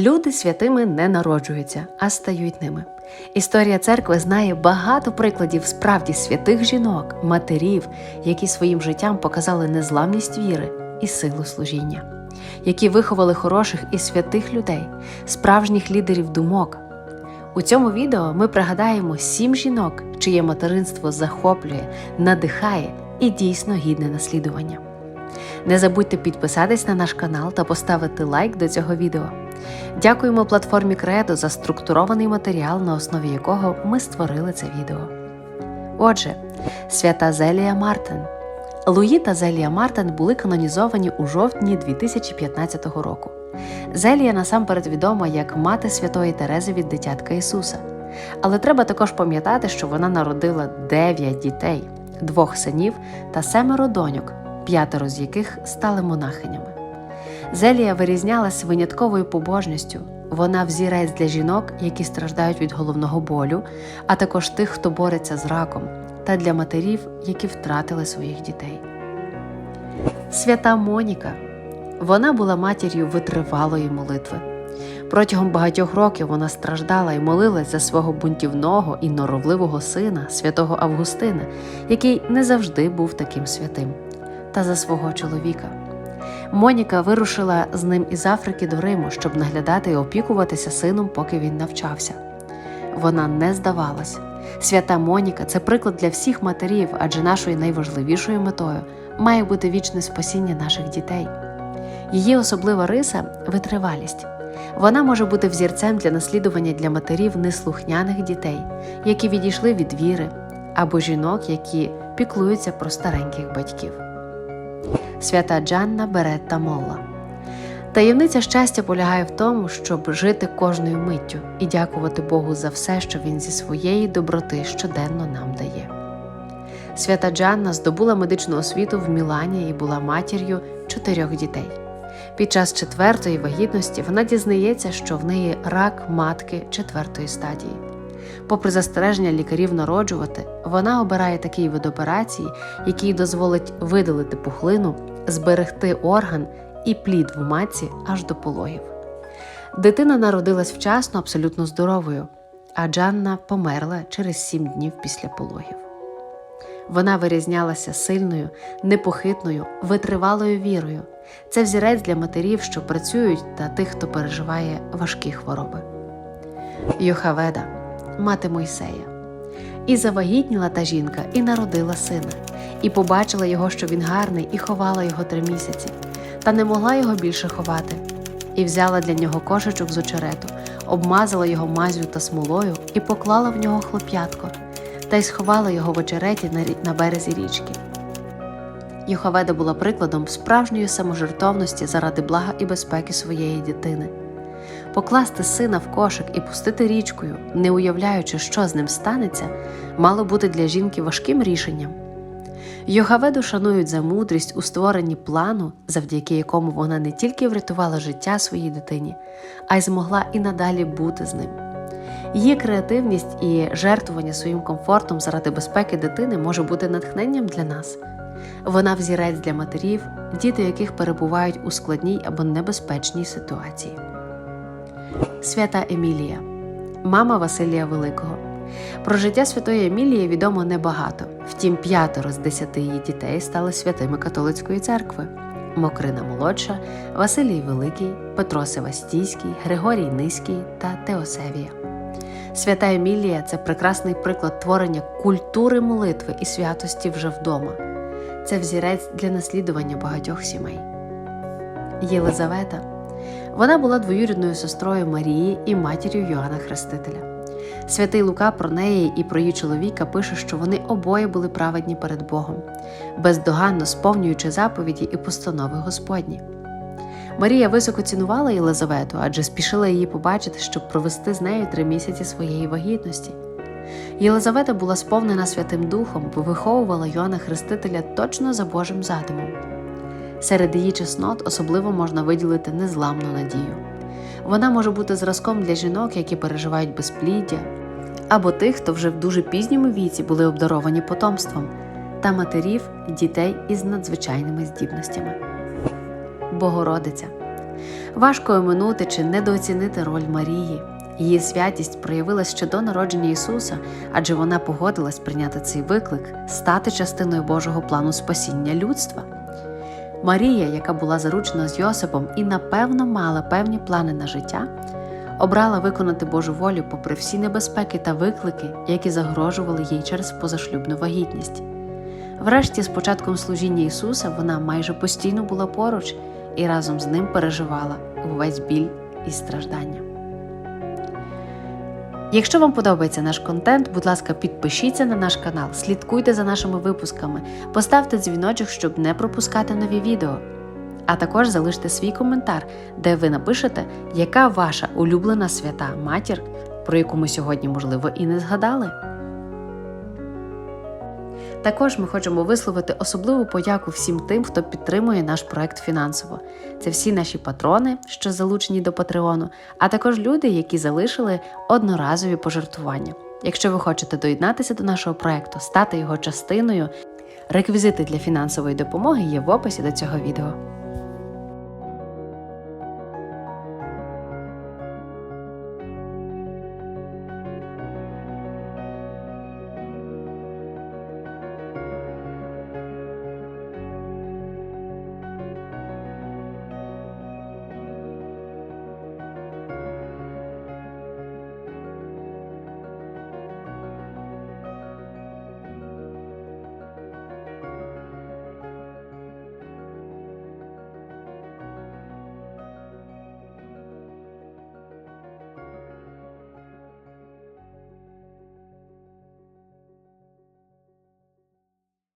Люди святими не народжуються, а стають ними. Історія церкви знає багато прикладів справді святих жінок, матерів, які своїм життям показали незламність віри і силу служіння, які виховали хороших і святих людей, справжніх лідерів думок. У цьому відео ми пригадаємо сім жінок, чиє материнство захоплює, надихає і дійсно гідне наслідування. Не забудьте підписатись на наш канал та поставити лайк до цього відео. Дякуємо платформі Кредо за структурований матеріал, на основі якого ми створили це відео. Отже, свята Зелія Мартин. Луї та Зелія Мартин були канонізовані у жовтні 2015 року. Зелія насамперед відома як мати святої Терези від дитятка Ісуса. Але треба також пам'ятати, що вона народила дев'ять дітей, двох синів та семеро доньок, п'ятеро з яких стали монахинями. Зелія вирізнялась винятковою побожністю. Вона взірець для жінок, які страждають від головного болю, а також тих, хто бореться з раком, та для матерів, які втратили своїх дітей. Свята Моніка. Вона була матір'ю витривалої молитви. Протягом багатьох років вона страждала і молилась за свого бунтівного і норовливого сина, святого Августина, який не завжди був таким святим, та за свого чоловіка. Моніка вирушила з ним із Африки до Риму, щоб наглядати і опікуватися сином, поки він навчався. Вона не здавалась. Свята Моніка це приклад для всіх матерів, адже нашою найважливішою метою має бути вічне спасіння наших дітей. Її особлива риса витривалість. Вона може бути взірцем для наслідування для матерів неслухняних дітей, які відійшли від віри, або жінок, які піклуються про стареньких батьків. Свята Джанна Беретта Молла. Таємниця щастя полягає в тому, щоб жити кожною миттю і дякувати Богу за все, що Він зі своєї доброти щоденно нам дає. Свята Джанна здобула медичну освіту в Мілані і була матір'ю чотирьох дітей. Під час четвертої вагітності вона дізнається, що в неї рак матки четвертої стадії. Попри застереження лікарів народжувати, вона обирає такий вид операції, який дозволить видалити пухлину, зберегти орган і плід в матці аж до пологів. Дитина народилась вчасно, абсолютно здоровою, а Джанна померла через сім днів після пологів. Вона вирізнялася сильною, непохитною, витривалою вірою. Це взірець для матерів, що працюють, та тих, хто переживає важкі хвороби. Йохаведа, мати Мойсея. І завагітніла та жінка, і народила сина, і побачила його, що він гарний, і ховала його три місяці, та не могла його більше ховати. І взяла для нього кошечок з очерету, обмазала його мазю та смолою і поклала в нього хлоп'ятко, та й сховала його в очереті на, березі річки. Йохаведа була прикладом справжньої саможертовності заради блага і безпеки своєї дитини. Покласти сина в кошик і пустити річкою, не уявляючи, що з ним станеться, мало бути для жінки важким рішенням. Йохаведу шанують за мудрість у створенні плану, завдяки якому вона не тільки врятувала життя своїй дитині, а й змогла і надалі бути з ним. Її креативність і жертвування своїм комфортом заради безпеки дитини може бути натхненням для нас. Вона взірець для матерів, діти яких перебувають у складній або небезпечній ситуації. Свята Емілія, мама Василія Великого. Про життя святої Емілії відомо небагато. Втім, п'ятеро з десяти її дітей стали святими католицької церкви: Мокрина Молодша, Василій Великий, Петро Севастійський, Григорій Низький та Теосевія. Свята Емілія це прекрасний приклад творення культури молитви і святості вже вдома. Це взірець для наслідування багатьох сімей. Єлизавета. Вона була двоюрідною сестрою Марії і матір'ю Йоанна Хрестителя. Святий Лука про неї і про її чоловіка пише, що вони обоє були праведні перед Богом, бездоганно сповнюючи заповіді і постанови Господні. Марія високо цінувала Єлизавету, адже спішила її побачити, щоб провести з нею три місяці своєї вагітності. Єлизавета була сповнена Святим Духом, бо виховувала Йоанна Хрестителя точно за Божим задумом. Серед її чеснот особливо можна виділити незламну надію. Вона може бути зразком для жінок, які переживають безпліддя, або тих, хто вже в дуже пізньому віці були обдаровані потомством, та матерів, дітей із надзвичайними здібностями. Богородиця. Важко оминути чи недооцінити роль Марії. Її святість проявилась ще до народження Ісуса, адже вона погодилась прийняти цей виклик, стати частиною Божого плану спасіння людства. Марія, яка була заручена з Йосипом і напевно мала певні плани на життя, обрала виконати Божу волю попри всі небезпеки та виклики, які загрожували їй через позашлюбну вагітність. Врешті, з початком служіння Ісуса, вона майже постійно була поруч і разом з ним переживала увесь біль і страждання. Якщо вам подобається наш контент, будь ласка, підпишіться на наш канал, слідкуйте за нашими випусками, поставте дзвіночок, щоб не пропускати нові відео. А також залиште свій коментар, де ви напишете, яка ваша улюблена свята матір, про яку ми сьогодні, можливо, і не згадали. Також ми хочемо висловити особливу подяку всім тим, хто підтримує наш проект фінансово. Це всі наші патрони, що залучені до Патреону, а також люди, які залишили одноразові пожертвування. Якщо ви хочете доєднатися до нашого проекту, стати його частиною, реквізити для фінансової допомоги є в описі до цього відео.